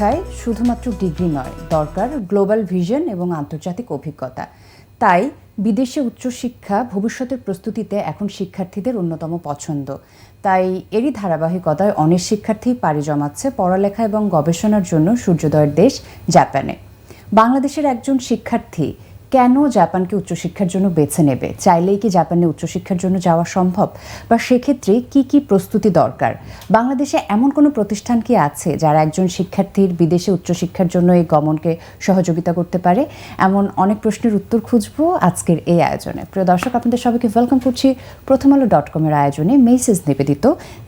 উচ্চশিক্ষায় শুধুমাত্র ডিগ্রি নয়, দরকার গ্লোবাল ভিশন এবং আন্তর্জাতিক অভিজ্ঞতা। তাই বিদেশে উচ্চশিক্ষা ভবিষ্যতের প্রস্তুতিতে এখন শিক্ষার্থীদের অন্যতম পছন্দ। তাই এরই ধারাবাহিকতায় অনেক শিক্ষার্থী পাড়ি জমাচ্ছে পড়ালেখা এবং গবেষণার জন্য সূর্যোদয়ের দেশ জাপানে। বাংলাদেশের একজন শিক্ষার্থী কেন জাপানকে উচ্চশিক্ষার জন্য বেছে নেবে? চাইলেই কি জাপানে উচ্চশিক্ষার জন্য যাওয়া সম্ভব? বা সেক্ষেত্রে কি কি প্রস্তুতি দরকার? বাংলাদেশে এমন কোনো প্রতিষ্ঠান কি আছে যারা একজন শিক্ষার্থীর বিদেশে উচ্চশিক্ষার জন্য এই গমনকে সহযোগিতা করতে পারে? এমন অনেক প্রশ্নের উত্তর খুঁজবো আজকের এই আয়োজনে। প্রিয় দর্শক, আপনাদের সবাইকে ওয়েলকাম করছি প্রথম আলো ডট কমের আয়োজনে মেসেজ নিবেদিত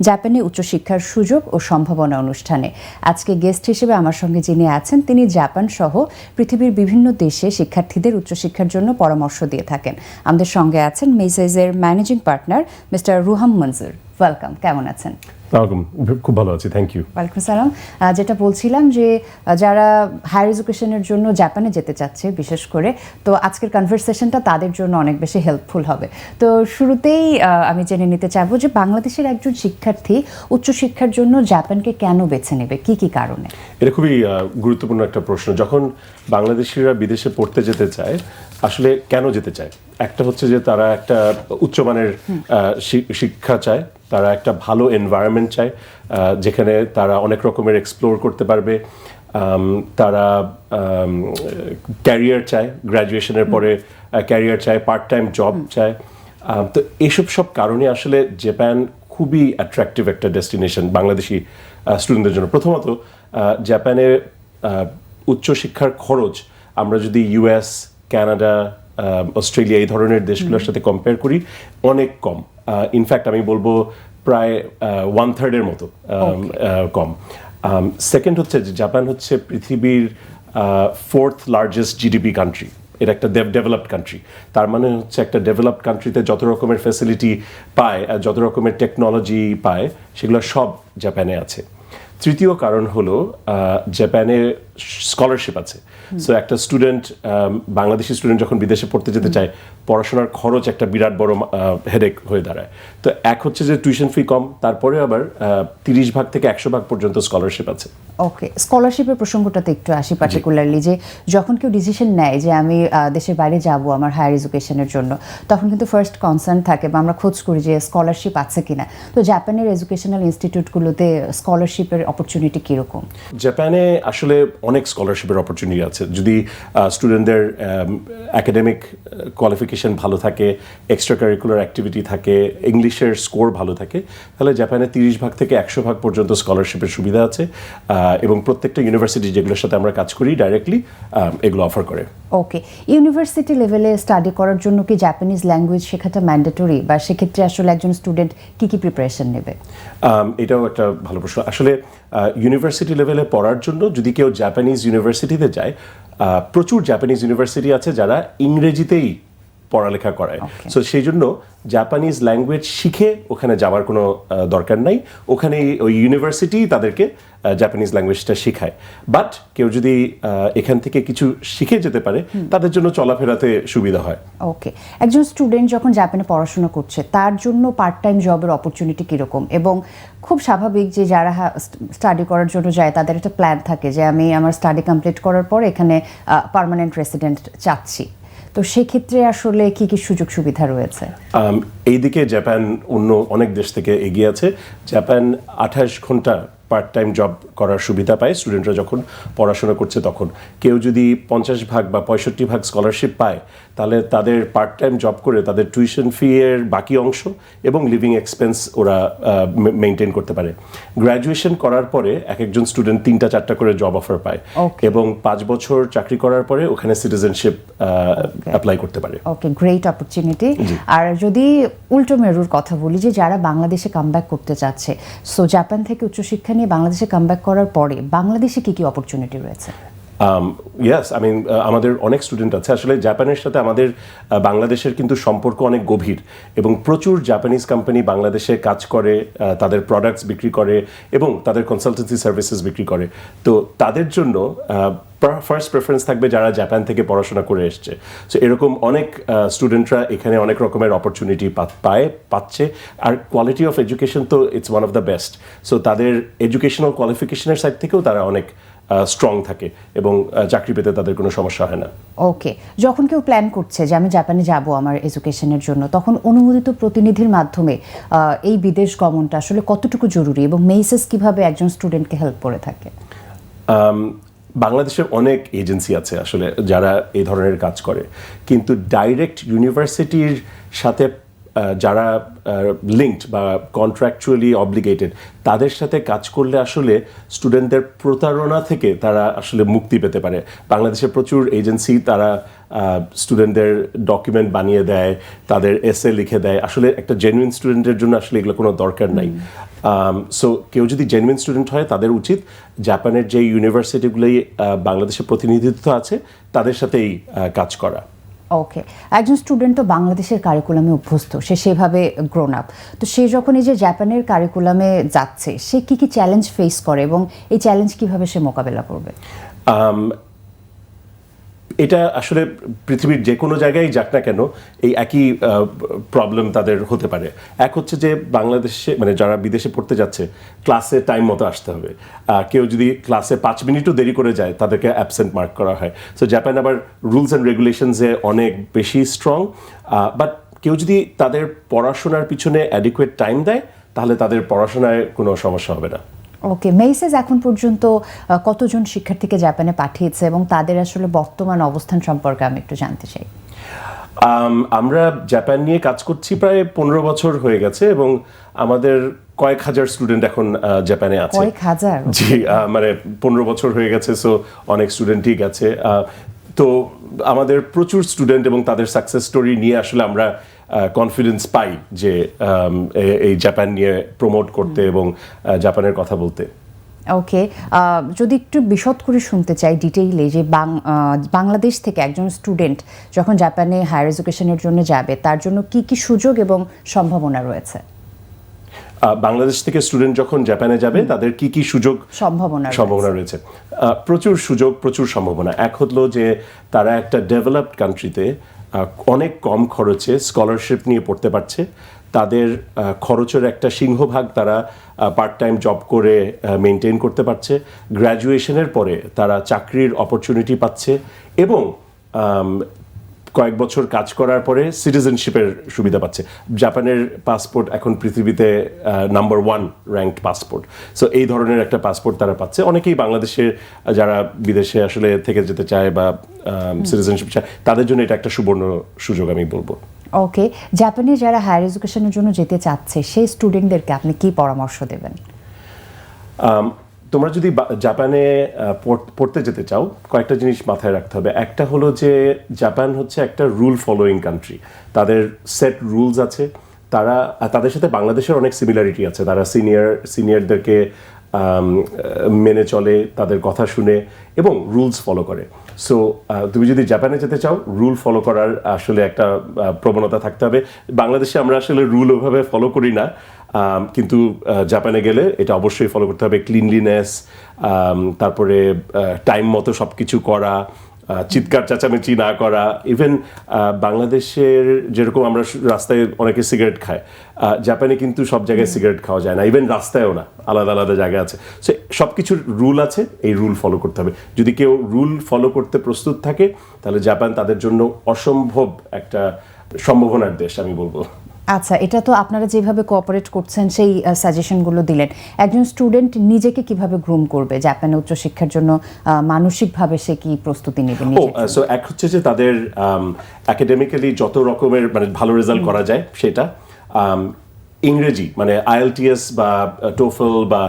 জাপানে উচ্চশিক্ষার সুযোগ ও সম্ভাবনা অনুষ্ঠানে। আজকে গেস্ট হিসেবে আমার সঙ্গে যিনি আছেন তিনি জাপান সহ পৃথিবীর বিভিন্ন দেশে শিক্ষার্থীদের উচ্চশিক্ষার জন্য পরামর্শ দিয়ে থাকেন। আমাদের সঙ্গে আছেন মেসেজের managing partner mister Ruham Manjur welcome, কেমন আছেন? খুব ভালো আছি থ্যাংক ইউ ওয়ালাইকুম সালাম যেটা বলছিলাম যে যারা হায়ার এডুকেশনের জন্য জাপানে যেতে চাচ্ছে বিশেষ করে তো আজকের কনভারসেশনটা তাদের জন্য অনেক বেশি হেল্পফুল হবে। তো শুরুতেই আমি জেনে নিতে চাইব যে বাংলাদেশের একজন শিক্ষার্থী উচ্চশিক্ষার জন্য জাপানকে কেন বেছে নেবে? কি কি কারণে? এটা খুবই গুরুত্বপূর্ণ একটা প্রশ্ন। যখন বাংলাদেশিরা বিদেশে পড়তে যেতে চায় আসলে কেন যেতে চায়? একটা হচ্ছে যে তারা একটা উচ্চমানের শিক্ষা চায় তারা একটা ভালো এনভায়রনমেন্ট চায় যেখানে তারা অনেক রকমের এক্সপ্লোর করতে পারবে। তারা ক্যারিয়ার চায় গ্র্যাজুয়েশনের পরে ক্যারিয়ার চায় পার্ট টাইম জব চায়। তো এসব সব কারণে আসলে জাপান খুবই অ্যাট্রাকটিভ একটা ডেস্টিনেশন বাংলাদেশি স্টুডেন্টদের জন্য। প্রথমত আহ, জাপানে আহ, উচ্চশিক্ষার খরচ আমরা যদি ইউএস আহ, অস্ট্রেলিয়া এই ধরনের দেশগুলোর সাথে কম্পেয়ার করি অনেক কম। ইনফ্যাক্ট আমি বলব প্রায় ওয়ান থার্ডের মতো কম। সেকেন্ড হচ্ছে যে জাপান হচ্ছে পৃথিবীর ফোর্থ লার্জেস্ট জিডিপি কান্ট্রি এটা একটা ডেভেলপড কান্ট্রি তার মানে হচ্ছে একটা ডেভেলপড কান্ট্রিতে যত রকমের ফ্যাসিলিটি পায় আর যত রকমের টেকনোলজি পায় সেগুলো সব জাপানে আছে। তৃতীয় কারণ হলো জাপানে স্কলারশিপ আছে। সো একটা স্টুডেন্ট বাংলাদেশি স্টুডেন্ট যখন বিদেশে পড়তে যেতে চায় পড়াশোনার খরচ একটা বিরাট বড় হেডেক হয়ে দাঁড়ায়। তো এক হচ্ছে যে টিউশন ফি কম তারপরে আবার তিরিশ ভাগ থেকে একশো ভাগ পর্যন্ত স্কলারশিপ আছে। ওকে স্কলারশিপের প্রসঙ্গটাতে একটু আসি পার্টিকুলারলি যে যখন কেউ ডিসিশন নেয় যে আমি দেশের বাইরে যাব আমার হায়ার এডুকেশনের জন্য তখন কিন্তু ফার্স্ট কনসার্ন থাকে বা আমরা খোঁজ করি যে স্কলারশিপ আছে কিনা। তো জাপানের এডুকেশনাল ইনস্টিটিউটগুলোতে স্কলারশিপের অপরচুনিটি কীরকম? জাপানে আসলে অনেক স্কলারশিপের অপরচুনিটি আছে। যদি স্টুডেন্টদের একাডেমিক কোয়ালিফিকেশন ভালো থাকে এক্সট্রা কারিকুলার অ্যাক্টিভিটি থাকে ইংলিশের স্কোর ভালো থাকে তাহলে জাপানে তিরিশ ভাগ থেকে একশো ভাগ পর্যন্ত স্কলারশিপের সুবিধা আছে এবং প্রত্যেকটা ইউনিভার্সিটি যেগুলোর সাথে আমরা কাজ করি ডাইরেক্টলি এগুলো অফার করে। ওকে ইউনিভার্সিটি লেভেলে স্টাডি করার জন্য কি জাপানিজ ল্যাঙ্গুয়েজ শেখাটা ম্যান্ডেটরি বা সেক্ষেত্রে আসলে একজন স্টুডেন্ট কি কি প্রিপারেশন নেবে? আম, এটাও একটা ভালো প্রশ্ন। আসলে ইউনিভার্সিটি লেভেলে পড়ার জন্য যদি কেউ জাপানিজ ইউনিভার্সিটিতে যায় প্রচুর জাপানিজ ইউনিভার্সিটি আছে যারা ইংরেজিতেই পড়ালেখা করায়। সো সেই জন্য জাপানিজ ল্যাঙ্গুয়েজ শিখে ওখানে যাওয়ার কোনো দরকার নাই। ওখানে ওই ইউনিভার্সিটি তাদেরকে জাপানিজ ল্যাঙ্গুয়েজটা শেখায়। বাট কেউ যদি এখান থেকে কিছু শিখে যেতে পারে তাদের জন্য চলাফেরাতে সুবিধা হয়। ওকে একজন স্টুডেন্ট যখন জাপানে পড়াশোনা করছে তার জন্য পার্ট টাইম জবের অপরচুনিটি কীরকম? এবং খুব স্বাভাবিক যে যারা স্টাডি করার জন্য যায় তাদের একটা প্ল্যান থাকে যে আমি আমার স্টাডি কমপ্লিট করার পর এখানে পার্মানেন্ট রেসিডেন্ট চাচ্ছি। তো সেক্ষেত্রে আসলে কি কি সুযোগ সুবিধা রয়েছে? এইদিকে জাপান অন্য অনেক দেশ থেকে এগিয়ে আছে। জাপান আঠাশ ঘণ্টা পার্ট টাইম জব করার সুবিধা পায়। স্টুডেন্টরা যখন পড়াশোনা করছে তখন। কেউ যদি পঞ্চাশ ভাগ বা পঁয়ষট্টি ভাগ স্কলারশিপ পায় তাহলে তাদের পার্ট টাইম জব করে তাদের টিউশন ফি এর বাকি অংশ এবং লিভিং এক্সপেন্স ওরা মেনটেন করতে পারে। গ্র্যাজুয়েশন করার পরে এক একজন স্টুডেন্ট তিনটা চারটা করে জব অফার পায়. এবং পাঁচ বছর চাকরি করার পরে ওখানে সিটিজেনশিপ অ্যাপ্লাই করতে পারে। ওকে গ্রেট অপরচুনিটি আর যদি উল্টো মেরুর কথা বলি যে যারা বাংলাদেশে কামব্যাক করতে চাচ্ছে সো জাপান থেকে উচ্চশিক্ষা নিয়ে বাংলাদেশে কামব্যাক করার পরে বাংলাদেশে কি কি অপরচুনিটি রয়েছে? ইয়াস আই মিন আমাদের অনেক স্টুডেন্ট আছে। আসলে জাপানের সাথে আমাদের বাংলাদেশের কিন্তু সম্পর্ক অনেক গভীর এবং প্রচুর জাপানিজ কোম্পানি বাংলাদেশে কাজ করে তাদের প্রোডাক্টস বিক্রি করে এবং তাদের কনসালটেন্সি সার্ভিসেস বিক্রি করে। তো তাদের জন্য ফার্স্ট প্রেফারেন্স থাকবে যারা জাপান থেকে পড়াশোনা করে এসছে। সো এরকম অনেক স্টুডেন্টরা এখানে অনেক রকমের অপরচুনিটি পায় পাচ্ছে। আর কোয়ালিটি অফ এডুকেশন তো it's one of the best so তাদের এডুকেশনাল কোয়ালিফিকেশনের সাইড থেকেও তারা অনেক স্ট্রং থাকে এবং চাকরি পেতে তাদের কোনো সমস্যা হয় না। ওকে যখন কেউ প্ল্যান করছে যে আমি জাপানে যাব আমার এডুকেশনের জন্য তখন অনুমোদিত প্রতিনিধির মাধ্যমে এই বিদেশ গমনটা আসলে কতটুকু জরুরি এবং মেইসেস কীভাবে একজন স্টুডেন্টকে হেল্প করে থাকে? বাংলাদেশের অনেক এজেন্সি আছে আসলে যারা এই ধরনের কাজ করে। কিন্তু ডাইরেক্ট ইউনিভার্সিটির সাথে যারা লিঙ্কড বা কন্ট্রাকচুয়ালি অব্লিগেটেড তাদের সাথে কাজ করলে আসলে স্টুডেন্টদের প্রতারণা থেকে তারা আসলে মুক্তি পেতে পারে। বাংলাদেশে প্রচুর এজেন্সি তারা স্টুডেন্টদের ডকুমেন্ট বানিয়ে দেয় তাদের এসে লিখে দেয়। আসলে একটা জেনুইন স্টুডেন্টের জন্য আসলে এগুলো কোনো দরকার নাই। সো কেউ যদি জেনুইন স্টুডেন্ট হয় তাদের উচিত জাপানের যে ইউনিভার্সিটিগুলোই বাংলাদেশে প্রতিনিধিত্ব আছে তাদের সাথেই কাজ করা। ওকে একজন স্টুডেন্ট তো বাংলাদেশের কারিকুলামে অভ্যস্ত সে সেভাবে গ্রোন আপ তো সে যখন এই যে জাপানের কারিকুলামে যাচ্ছে সে কি কি চ্যালেঞ্জ ফেস করে এবং এই চ্যালেঞ্জ কীভাবে সে মোকাবেলা করবে? আম, এটা আসলে পৃথিবীর যে কোনো জায়গায় যাক না কেন, এই একই প্রবলেম তাদের হতে পারে। এক হচ্ছে যে বাংলাদেশে মানে যারা বিদেশে পড়তে যাচ্ছে ক্লাসে টাইম মতো আসতে হবে। কেউ যদি ক্লাসে পাঁচ মিনিটও দেরি করে যায়, তাদেরকে অ্যাবসেন্ট মার্ক করা হয়। সো জাপান আবার রুলস অ্যান্ড রেগুলেশনসে অনেক বেশি স্ট্রং বাট কেউ যদি তাদের পড়াশোনার পিছনে অ্যাডিকুয়েট টাইম দেয়, তাহলে তাদের পড়াশোনায় কোনো সমস্যা হবে না। ওকে মেইসেস এখন পর্যন্ত কতজন শিক্ষার্থীকে জাপানে পাঠিয়েছে এবং তাদের আসলে বর্তমান অবস্থান সম্পর্কে আমি একটু জানতে চাই? আম, আমরা জাপান নিয়ে কাজ করছি প্রায় পনেরো বছর হয়ে গেছে এবং আমাদের কয়েক হাজার স্টুডেন্ট এখন জাপানে আছে। কয়েক হাজার? জি মানে পনেরো বছর হয়ে গেছে সো অনেক স্টুডেন্টই গেছে। তো আমাদের প্রচুর স্টুডেন্ট এবং তাদের সাকসেস স্টোরি নিয়ে আসলে আমরা কনফিডেন্স পাই যে এই জাপান নিয়ে প্রমোট করতে এবং জাপানের কথা বলতে। ওকে যদি একটু বিশদ করে শুনতে চাই ডিটেইলে যে বাংলাদেশ থেকে একজন স্টুডেন্ট যখন জাপানে হায়ার এডুকেশনের জন্য যাবে তার জন্য কি কি সুযোগ এবং সম্ভাবনা রয়েছে? বাংলাদেশ থেকে স্টুডেন্ট যখন জাপানে যাবে তাদের কি কি সুযোগ সম্ভাবনা সম্ভাবনা রয়েছে। প্রচুর সুযোগ প্রচুর সম্ভাবনা। এক হলো যে তারা একটা ডেভেলপড কান্ট্রিতে অনেক কম খরচে স্কলারশিপ নিয়ে পড়তে পারছে। তাদের খরচের একটা সিংহভাগ তারা পার্ট টাইম জব করে মেনটেন করতে পারছে। গ্র্যাজুয়েশনের পরে তারা চাকরির অপরচুনিটি পাচ্ছে এবং কয়েক বছর কাজ করার পরে সিটিজেনশিপের সুবিধা পাচ্ছে। জাপানের পাসপোর্ট এখন পৃথিবীতে number one ranked passport so এই ধরনের একটা পাসপোর্ট তারা পাচ্ছে। অনেকেই বাংলাদেশের যারা বিদেশে আসলে থেকে যেতে চায় বা সিটিজেনশিপ চায় তাদের জন্য এটা একটা সুবর্ণ সুযোগ আমি বলব। ওকে জাপানে যারা হায়ার এডুকেশনের জন্য যেতে চাচ্ছে সেই স্টুডেন্টদেরকে আপনি কি পরামর্শ দেবেন? তোমরা যদি জাপানে পড়তে যেতে চাও, কয়েকটা জিনিস মাথায় রাখতে হবে। একটা হলো যে, জাপান হচ্ছে একটা রুল ফলোয়িং কান্ট্রি তাদের সেট রুলস আছে। তারা তাদের সাথে বাংলাদেশের অনেক সিমিলারিটি আছে। তারা সিনিয়র সিনিয়রদেরকে মেনে চলে, তাদের কথা শুনে এবং রুলস ফলো করে। সো তুমি যদি জাপানে যেতে চাও রুল ফলো করার আসলে একটা প্রবণতা থাকতে হবে। বাংলাদেশে আমরা আসলে রুল ওভাবে ফলো করি না। কিন্তু জাপানে গেলে এটা অবশ্যই ফলো করতে হবে। ক্লিনলিনেস তারপরে টাইম মতো সব কিছু করা চিৎকার চেঁচামেচি না করা। ইভেন বাংলাদেশের যেরকম আমরা রাস্তায় অনেকে সিগারেট খায় জাপানে কিন্তু সব জায়গায় সিগারেট খাওয়া যায় না। ইভেন রাস্তায়ও না, আলাদা আলাদা জায়গা আছে। সে সব কিছুর রুল আছে, এই রুল ফলো করতে হবে। যদি কেউ রুল ফলো করতে প্রস্তুত থাকে, তাহলে জাপান তাদের জন্য অসম্ভব একটা সম্ভাবনার দেশ, আমি বলব। আচ্ছা এটা তো আপনারা যেভাবে কোঅপারেট করছেন সেই সাজেশনগুলো দিলেন। একজন স্টুডেন্ট নিজেকে কীভাবে গ্রুম করবে? জাপানে উচ্চশিক্ষার জন্য মানসিকভাবে সে কি প্রস্তুতি নেবে সো এক হচ্ছে যে তাদের একাডেমিক্যালি যত রকমের মানে ভালো রেজাল্ট করা যায় সেটা ইংরেজি মানে আইএলটিএস বা টোফেল বা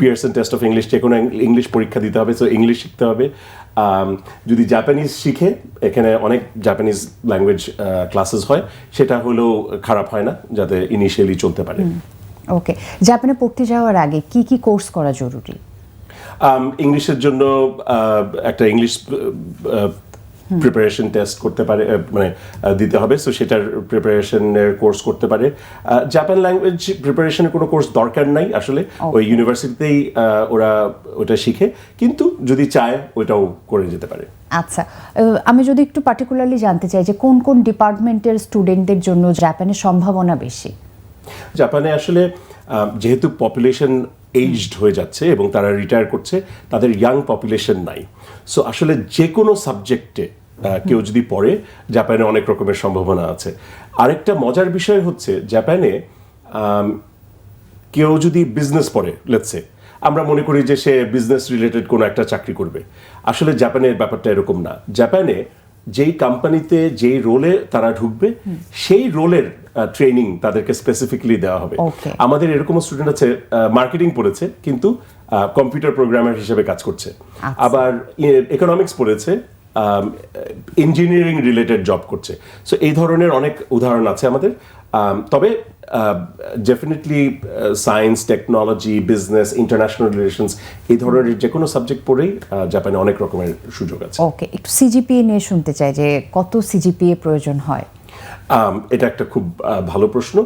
পিয়ারসন টেস্ট অফ ইংলিশ যে কোনো ইংলিশ পরীক্ষা দিতে হবে সো ইংলিশ শিখতে হবে। যদি জাপানিজ শিখে এখানে অনেক জাপানিজ ল্যাঙ্গুয়েজ ক্লাসেস হয় সেটা হলেও খারাপ হয় না যাতে ইনিশিয়ালি চলতে পারে। ওকে জাপানে পড়তে যাওয়ার আগে কি কি কোর্স করা জরুরি? ইংলিশের জন্য একটা ইংলিশ প্রিপারেশন টেস্ট করতে পারে মানে দিতে হবে। সো সেটার প্রিপারেশনের কোর্স করতে পারে। জাপান ল্যাঙ্গুয়েজ প্রিপারেশনের কোনো কোর্স দরকার নাই আসলে। ওই ইউনিভার্সিটিতেই ওরা ওটা শিখে। কিন্তু যদি চায় ওইটাও করে যেতে পারে। আচ্ছা। আমি যদি একটু পার্টিকুলারলি জানতে চাই যে কোন কোন ডিপার্টমেন্টের স্টুডেন্টদের জন্য জাপানের সম্ভাবনা বেশি? জাপানে আসলে যেহেতু পপুলেশন এইজড হয়ে যাচ্ছে এবং তারা রিটায়ার করছে তাদের ইয়াং পপুলেশন নাই। সো আসলে যে কোনো সাবজেক্টে কেউ যদি পড়ে জাপানে অনেক রকমের সম্ভাবনা আছে। আরেকটা মজার বিষয় হচ্ছে জাপানে কেউ যদি বিজনেস পড়ে লেটসে আমরা মনে করি যে সে বিজনেস রিলেটেড কোনো একটা চাকরি করবে। আসলে জাপানের ব্যাপারটা এরকম না। জাপানে যেই কোম্পানিতে যেই রোলে তারা ঢুকবে সেই রোলের ট্রেনিং তাদেরকে স্পেসিফিকলি দেওয়া হবে। আমাদের এরকম স্টুডেন্ট আছে মার্কেটিং পড়েছে কিন্তু কম্পিউটার প্রোগ্রামার হিসেবে কাজ করছে। আবার ইকোনমিক্স পড়েছে ইঞ্জিনিয়ারিং রিলেটেড জব করছে। সো এই ধরনের অনেক উদাহরণ আছে আমাদের। তবে definitely science technology business international relations এই ধরনের যে কোনো সাবজেক্ট পড়েই জাপানে অনেক রকমের সুযোগ আছে। ওকে একটু সিজিপিএ নিয়ে শুনতে চাই যে কত সিজিপিএ প্রয়োজন হয়? এটা একটা খুব ভালো প্রশ্ন।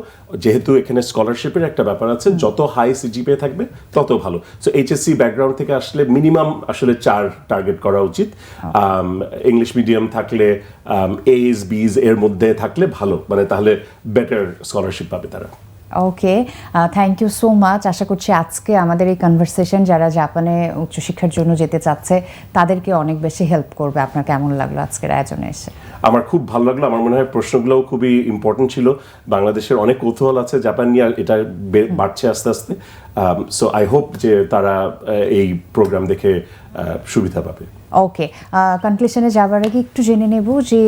যেহেতু এখানে স্কলারশিপের একটা ব্যাপার আছে যত হাই সিজিপিএ থাকবে তত ভালো। সো এইচএসসি ব্যাকগ্রাউন্ড থেকে আসলে মিনিমাম আসলে চার টার্গেট করা উচিত। ইংলিশ মিডিয়াম থাকলে এস বিজ এর মধ্যে থাকলে ভালো। মানে তাহলে বেটার স্কলারশিপ পাবে তারা। Okay thank you so much আশা করছি আজকে আমাদের এই কনভারসেশন যারা জাপানে উচ্চশিক্ষার জন্য যেতে চাচ্ছে, তাদেরকে অনেক বেশি হেল্প করবে। আপনার কেমন লাগল আজকের আয়োজনে এসে? আমার খুব ভালো লাগল। আমার মনে হয় প্রশ্নগুলোও খুবই ইম্পর্টেন্ট ছিল। বাংলাদেশের অনেক কৌতূহল আছে। জাপান নিয়ে এটা বাড়ছে আস্তে আস্তে। সো আই হোপ যে তারা এই প্রোগ্রাম দেখে সুবিধা পাবে। ওকে কনক্লুশনে যাবার আগে একটু জেনে নেব যে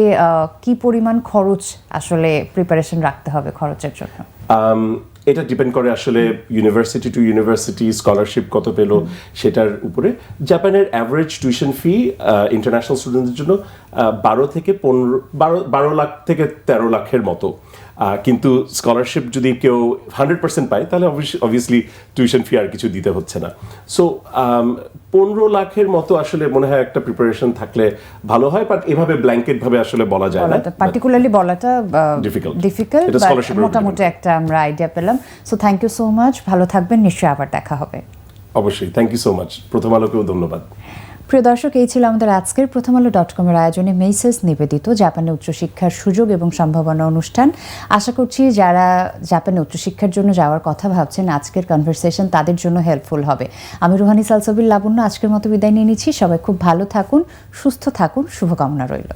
কি পরিমাণ খরচ আসলে প্রিপারেশন রাখতে হবে খরচের জন্য? Um, এটা ডিপেন্ড করে আসলে ইউনিভার্সিটি টু ইউনিভার্সিটি স্কলারশিপ কত পেল সেটার উপরে। জাপানের অ্যাভারেজ টিউশন ফি ইন্টারন্যাশনাল স্টুডেন্টদের জন্য বারো থেকে পনেরো বারো বারো লাখ থেকে তেরো লাখের মতো। কিন্তু স্কলারশিপ যদি কেউ হান্ড্রেড পার্সেন্ট পায় তাহলে অবভিয়াসলি টিউশন ফি আর কিছু দিতে হচ্ছে না। সো পনেরো লাখের মতো আসলে মনে হয় একটা প্রিপারেশন থাকলে ভালো হয় বাট এভাবে ব্ল্যাঙ্কেট ভাবে আসলে বলা যায় না। পার্টিকুলারলি বলাটা. ডিফিকাল্ট উপর মোটামুটি একটা আমরা আইডিয়া পেলাম। So thank you so much ভালো থাকবেন। নিশ্চয়ই আবার দেখা হবে। অবশ্যই। থ্যাংক ইউ সো মাচ প্রথম আলোকেও ধন্যবাদ। প্রিয় দর্শক, এই ছিল আমাদের আজকের প্রথম আলো ডট কমের আয়োজনে মেসেস নিবেদিত জাপানে উচ্চশিক্ষার সুযোগ এবং সম্ভাবনা অনুষ্ঠান। আশা করছি যারা জাপানে উচ্চশিক্ষার জন্য যাওয়ার কথা ভাবছেন, আজকের কনভারসেশন তাদের জন্য হেল্পফুল হবে। আমি রুহানি সালসবির লাবণ্য, আজকের মতো বিদায় নিয়ে নিচ্ছি। সবাই খুব ভালো থাকুন, সুস্থ থাকুন, শুভকামনা রইল।